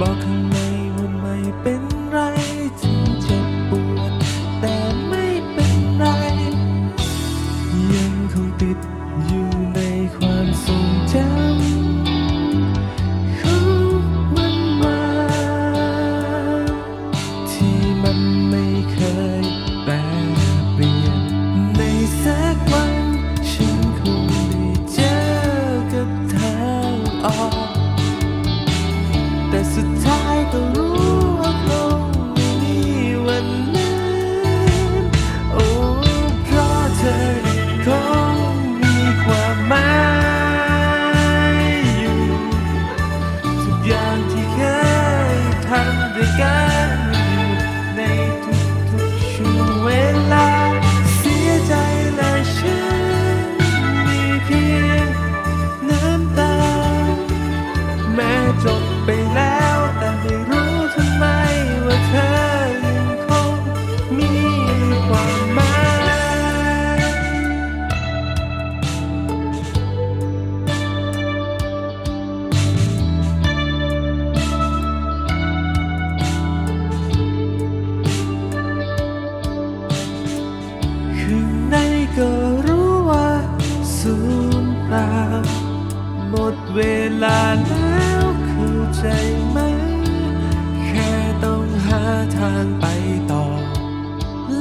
Bakın จบไปแล้ว แต่ไม่รู้ทำไมว่าเธอยังคงมีความหมายข้างในก็รู้ว่าสูญเปล่าหมดเวลา จไหม แค่ต้องหาทางไปต่อ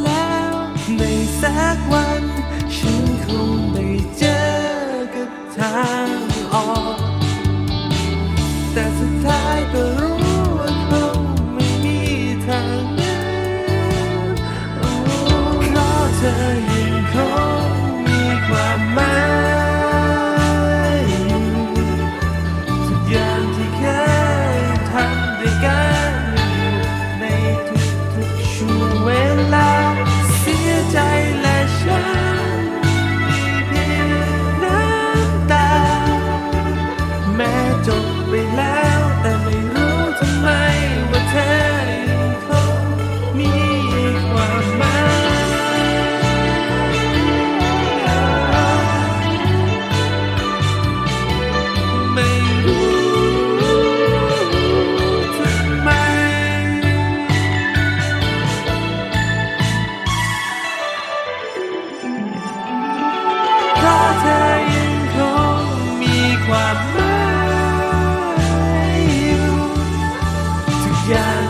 แล้วในสักวัน ฉันคงได้เจอกับทาง จบไปแล้วแต่ไม่รู้ทำไมว่าเธอยังคงมีความหมายไม่รู้ทำไม เพราะเธอยังคงมีความห Yeah.